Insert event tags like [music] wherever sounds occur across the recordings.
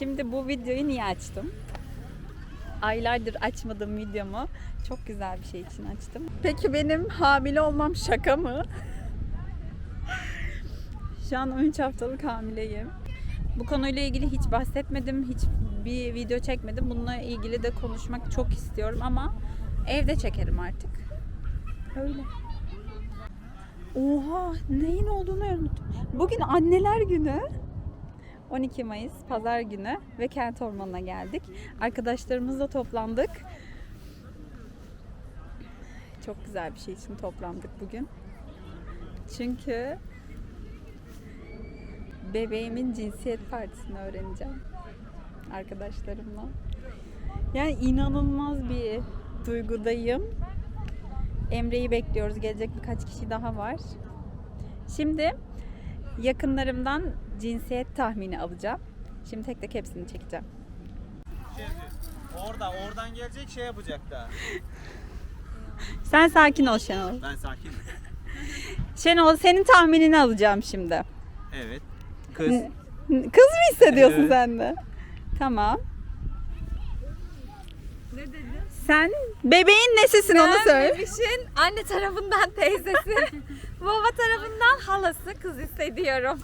Şimdi bu videoyu niye açtım? Aylardır açmadığım videomu çok güzel bir şey için açtım. Peki benim hamile olmam şaka mı? [laughs] Şu an 13 haftalık hamileyim. Bu konuyla ilgili hiç bahsetmedim, hiç bir video çekmedim. Bununla ilgili de konuşmak çok istiyorum ama evde çekerim artık. Öyle. Oha, neyin olduğunu unuttum. Bugün anneler günü. 12 Mayıs pazar günü ve kent ormanına geldik. Arkadaşlarımızla toplandık. Çok güzel bir şey için toplandık bugün. Çünkü bebeğimin cinsiyet partisini öğreneceğim arkadaşlarımla. Yani inanılmaz bir duygudayım. Emre'yi bekliyoruz. Gelecek birkaç kişi daha var. Şimdi yakınlarımdan cinsiyet tahmini alacağım. Şimdi tek tek hepsini çekeceğim. Orada, oradan gelecek şey yapacak da. Sen sakin ol Şenol. Ben sakin. Şenol senin tahminini alacağım şimdi. Evet. Kız. Kız mı hissediyorsun Evet. sen de? Tamam. Sen bebeğin nesisin onu söyle. Bebişin anne tarafından teyzesi, [laughs] baba tarafından halası kız hissediyorum.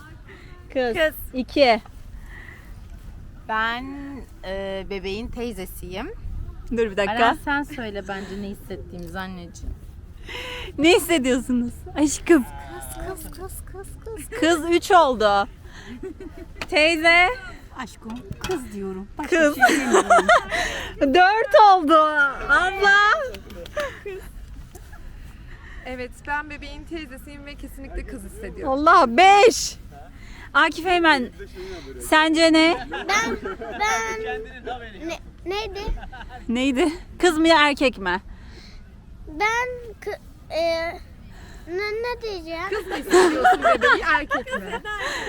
Kız. Kız. İki. Ben e, bebeğin teyzesiyim. Dur bir dakika. Aren sen söyle bence ne hissettiğimizi anneciğim. [laughs] Ne hissediyorsunuz? Aşkım. Kız kız kız kız. Kız 3 oldu. [laughs] Teyze Aşkım kız diyorum. kız. 4 [laughs] oldu. Abla. Evet ben bebeğin teyzesiyim ve kesinlikle kız hissediyorum. Allah 5. Akif Eymen. Sence ne? Kendinin haberi. Ne, neydi? Neydi? Kız mı erkek mi? Ben e, ne, ne diyeceğim? Kız mı hissediyorsun bebeği erkek mi?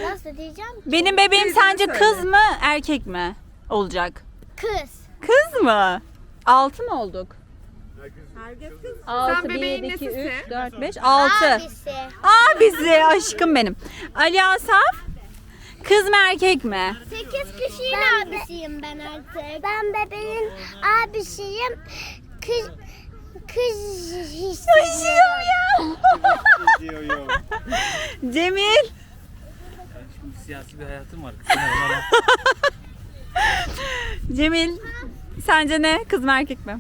Nasıl diyeceğim? Benim bebeğim sence kız mı erkek mi olacak? Kız. Kız mı? 6 mı olduk? Herkes kız. 6, Sen bebeğin 1, 2, nesisin? 3, 4, 5, 6. Abisi. Abisi aşkım benim. Ali Asaf kız mı erkek mi? Sekiz kişinin abisiyim ben artık. Ben bebeğin abisiyim. Kız kız hissediyorum. Diyor yok. Cemil Siyasi bir hayatım var. Cemil sence ne? Kız mı erkek mi?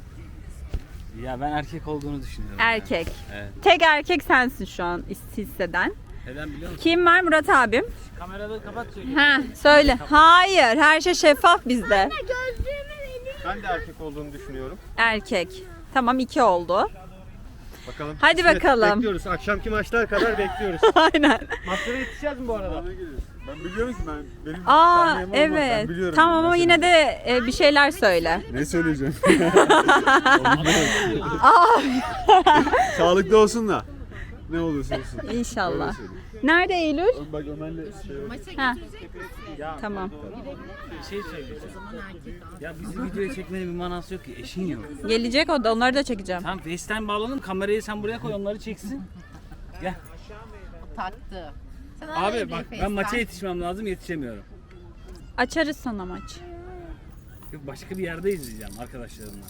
Ya ben erkek olduğunu düşünüyorum. Erkek. Evet. Tek erkek sensin şu an hisseden. Neden biliyor musun? Kim var? Murat abim. Kamerada kapat söyle. Ha, söyle. Hayır, her şey şeffaf bizde. Gözlüğümü. Ben de erkek olduğunu düşünüyorum. Erkek. Tamam iki oldu. Bakalım. Hadi kısmet. bakalım. Bekliyoruz. Akşamki maçlar kadar bekliyoruz. [laughs] Aynen. Maçlara yetişeceğiz mi bu arada? Ben biliyorum ki ben benim Aa olmaz, ben evet. biliyorum. Tamam Ben ama yine de e, bir şeyler söyle. Ne söyleyeceğim? [laughs] [laughs] Aa Sağlıklı olsun da. Ne olursa olsun. inşallah. Nerede Eylül? Bak Ömer'le şey Ha. Tamam. Bir şey söyleyeceğim. Ya bizi videoya çekmenin bir manası yok ki. Eşin yok. Gelecek o da onları da çekeceğim. Tamam FaceTime bağlanalım. Kamerayı sen buraya koy onları çeksin. Gel. Taktı. Sen Abi bak ben maça yetişmem lazım yetişemiyorum. Açarız sana maç. Yok başka bir yerde izleyeceğim arkadaşlarımla.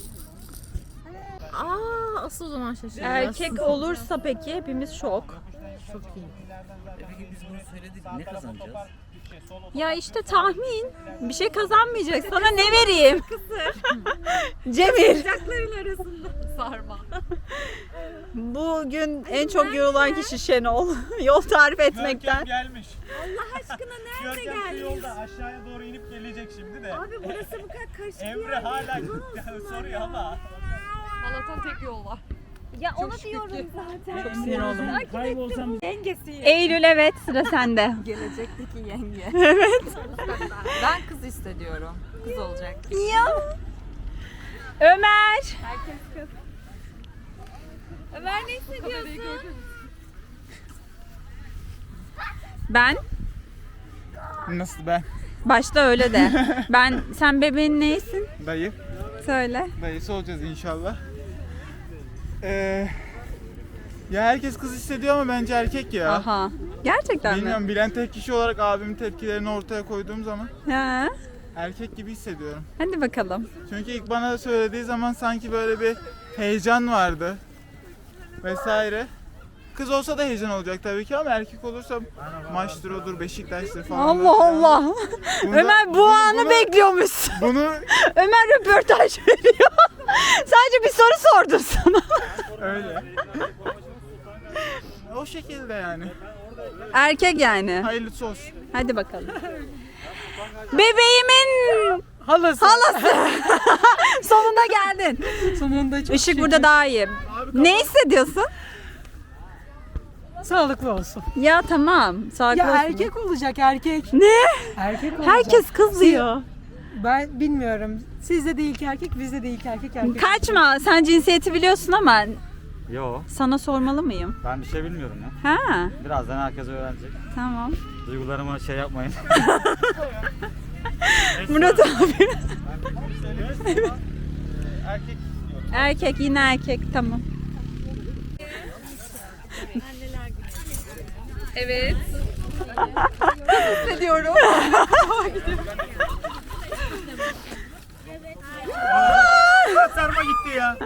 Aa asıl o zaman şaşıracağız. Erkek olursa peki hepimiz şok. Çok iyi. E peki biz bunu söyledik ne kazanacağız? Ya işte tahmin. Bir şey kazanmayacak. Sana ne vereyim? Cemil. Bacakların arasında sarma. Bugün en çok yorulan kişi Şenol. [laughs] Yol tarif etmekten. gelmiş. Allah aşkına nerede Görkem şu geldin? yolda aşağıya doğru inip gelecek şimdi de. Abi burası bu kadar karışık bir Emre yer. [laughs] hala soruyor ama. Allah'tan tek yol var. Ya onu diyorum zaten. Çok sinir oldum. Kaybolsam Yengesiyim. Eylül evet sıra sende. [laughs] Gelecekteki yenge. [laughs] Evet. Ben kız hissediyorum. Kız olacak. Ya. Ömer. Herkes kız. Ömer ne hissediyorsun? Ben Nasıl ben? başta öyle de. [laughs] Ben sen bebeğin neysin? Dayı. Söyle. Dayısı olacağız inşallah. Ee, ya herkes kız hissediyor ama bence erkek ya. Aha. Gerçekten mi? Bilmiyorum bilen tek kişi olarak abimin tepkilerini ortaya koyduğum zaman Ha. erkek gibi hissediyorum. Hadi bakalım. Çünkü ilk bana söylediği zaman sanki böyle bir heyecan vardı. Vesaire. Kız olsa da heyecan olacak tabii ki ama erkek olursa maçtır odur, Beşiktaş'tır falan. Allah Allah. Bunda- Ömer bu bunu- anı bunu- bekliyormuş. Bunu [laughs] Ömer röportaj veriyor. [laughs] Sadece bir soru sordum sana. öyle. o şekilde yani. Erkek yani. Hayırlısı olsun. Hadi bakalım. Bebeğimin Halası. halası. [laughs] Sonunda geldin. Sonunda çok Işık burada daha iyi. Ne hissediyorsun? sağlıklı olsun. Ya tamam. Sağlıklı Ya olsun. erkek olacak erkek. Ne? Erkek olacak. Herkes kız diyor. Ben bilmiyorum. Sizde değil ki erkek, bizde değil ki erkek erkek. Kaçma. Sen cinsiyeti biliyorsun ama Yo sana sormalı mıyım? ben bir şey bilmiyorum ya. Ha, Birazdan herkes öğrenecek. tamam. Duygularıma şey yapmayın. [laughs] Murat abi. Erkek Erkek yine erkek tamam. Evet. [laughs] hissediyorum. [laughs] sarma gitti ya.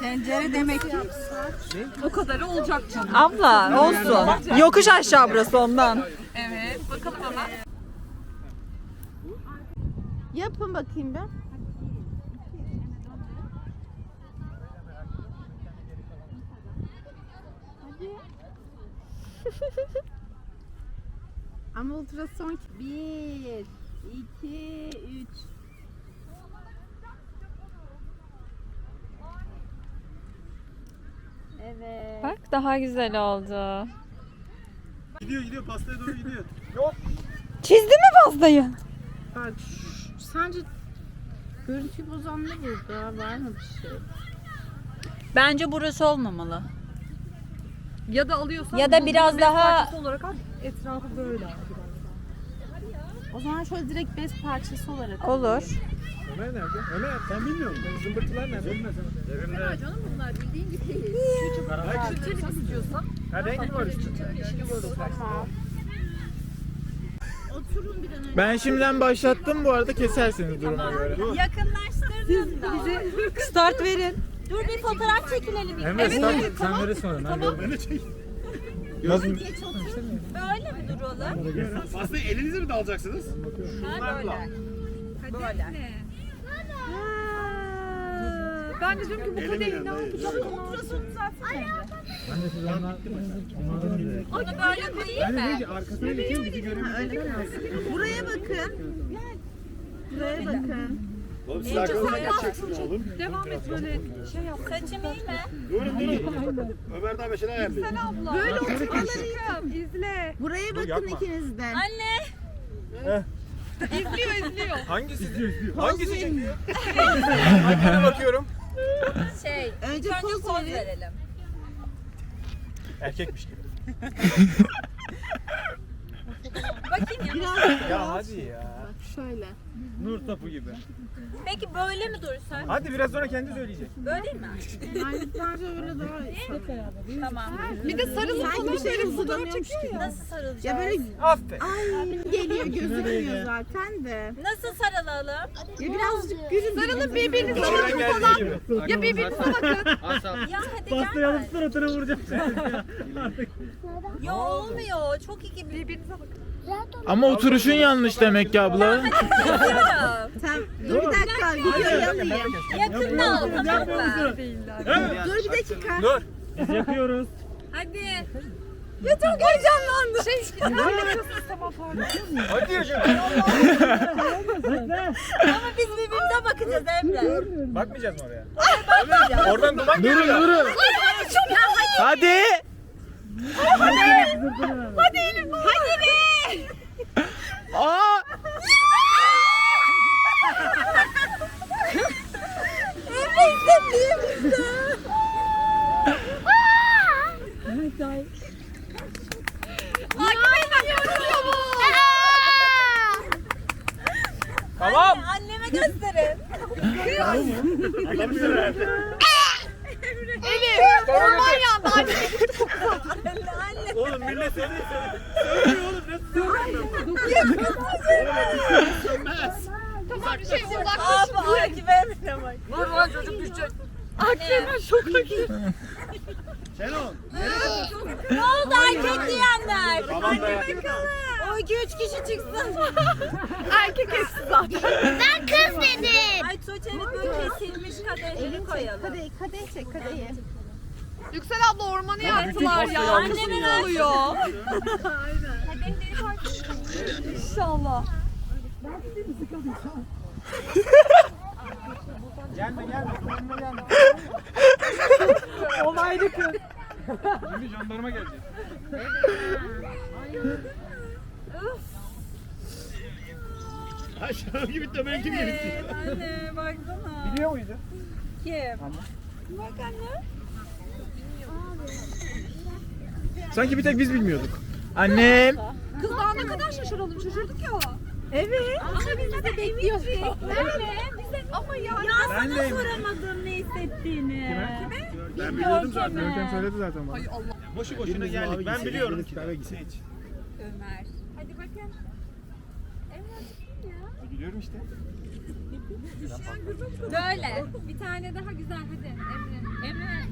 Tencere demek ki. Abla olsun. Yokuş aşağı burası ondan. Yapın bakayım ben. [laughs] Ama ultrason bir, iki, üç. Evet. Bak daha güzel oldu. Gidiyor gidiyor pastaya doğru gidiyor. Çizdi mi pastayı? Bak şu- sence görüntüyü bozan ne burada? Var mı bir şey? Bence burası olmamalı. Ya da alıyorsan Ya da biraz daha olarak al. Etrafı böyle al O zaman şöyle direkt bez parçası olarak. olur. Ömer nerede? Ömer sen bilmiyor musun? Zımbırtılar nerede? Bilmez Ha renk mi var üstünde? Ben şimdiden başlattım bu arada kesersiniz duruma göre. Yakınlaştırdın da. Start verin. Dur bir fotoğraf çekilelim. Emre sen, sen onu. Ben görmedim. Nasıl? Böyle mi duralım? Pastayı elinize mi dalacaksınız? Ha böyle. Böyle. Ben de diyorum ki bu kadehi ne yapacağım? Onu böyle koyayım mı? Arkasına geçin bizi görebilir. Buraya bakın. Buraya bakın. Oğlum siz arkanıza geçeceksiniz oğlum. Devam et böyle şey yap. Saçım iyi mi? Durun durun. Ömer daha beşine ayarlayın. Böyle oturmaları izle. Buraya bakın ikiniz de. Anne. Hangisi? Hangisi çekiyor? [laughs] Hangine bakıyorum? Şey. Önce Önce poz verelim. Erkekmiş gibi. Bakayım ya. Ya hadi ya. Şöyle. Nur topu gibi. Peki böyle mi dursak? Hadi biraz sonra kendi söyleyecek. Böyle değil mi? Bence öyle daha iyi. Tamam. Bir de sarılıp Sanki bir şey uzanıyormuş gibi. Nasıl sarılacağız? Ya böyle Aferin. ay geliyor gözükmüyor zaten de. Nasıl sarılalım? Ya birazcık gülün. Sarılın birbirinize Şöyle bakın falan. Ya birbirinize bakın. Ya hadi gel. suratına vuracağım. Ya olmuyor. Çok iyi birbirinize bakın. Ama oturuşun yanlış demek ki abla. [laughs] Sen dur bir dakika videoyu alayım. Yakında ol tamam mı? Dur bir dakika. Dur. Biz yapıyoruz. Hadi. Ya çok heyecanlandım. Şey, Hadi ya. ama biz birbirimize bakacağız Emre. Bakmayacağız mı oraya? Oradan duman geliyor. Durun durun. Hadi. Hadi be. Aa. Emre hissettiğimizde. Tamam. Anneme gösterin. Oğlum millet seni söylüyor oğlum. Nasıl Ne oldu erkek diyenler? Tamam be. O iki üç kişi çıksın. erkek hepsi zaten. Ben kız dedim. Ay Tuğçe evet böyle kesilmiş kadehleri koyalım. Kadeh, kadeh çek kadehi. Yüksel abla ormanı yaktılar ya. Annemin oluyor. Kadehleri [laughs] var. İnşallah. Gelme gelme. Önüme gelme. Olaylı kız. Şimdi jandarma gelecek. Aşağı gibi de benimki gibi. Anne baksana. Biliyor muydu? Kim? Sanki bir tek biz bilmiyorduk. Annem. Kız daha ne kadar şaşıralım. Şaşırdık ya. Evet. Ama biz de bekliyoruz. Nerede? Bize ama ya. Ya Ben sana de- soramadım ne hissettiğini. Kime? Ben biliyordum zaten. Görkem söyledi zaten bana. Boşu boşuna geldik. Ben biliyorum ki. Ömer. Hadi bakın. Biliyorum işte. Böyle. Bir tane daha güzel hadi Emre. Emre.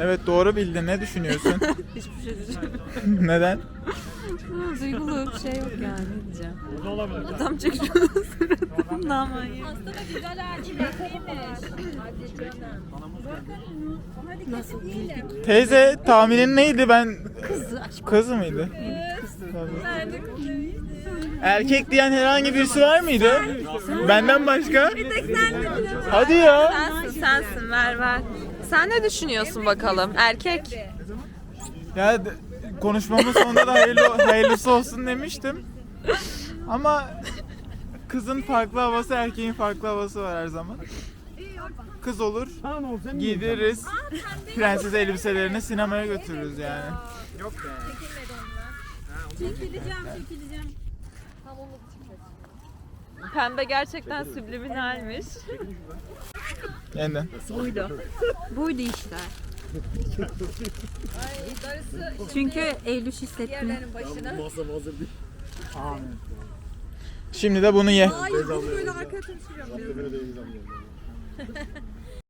Evet doğru bildin. Ne düşünüyorsun? [laughs] Hiçbir şey diyeceğim. [laughs] Neden? Duygulu bir şey yok yani ne diyeceğim. O da olabilir. Adam çekiyor suratından [laughs] manyak. Aslında güzel. Hadi Nasıl diyelim. Teyze tahminin neydi ben? Kızı. Kız mıydı? Tabii. Nerede Erkek diyen herhangi birisi var mıydı? Benden başka? Hadi ya. Sensin sensin ver ver. Sen ne düşünüyorsun bakalım? Erkek. Ya d- konuşmamın sonunda da hayırlı, hayırlısı olsun demiştim. Ama kızın farklı havası, erkeğin farklı havası var her zaman. Kız olur, giydiririz. Prenses elbiselerini sinemaya götürürüz yani. Çekileceğim çekileceğim. Pembe gerçekten subliminalmiş. [laughs] Yeniden. Buydu işte. Çünkü Eylül hissettim. Şimdi de bunu ye. Ay bunu böyle arkaya taşıyacağım. [laughs]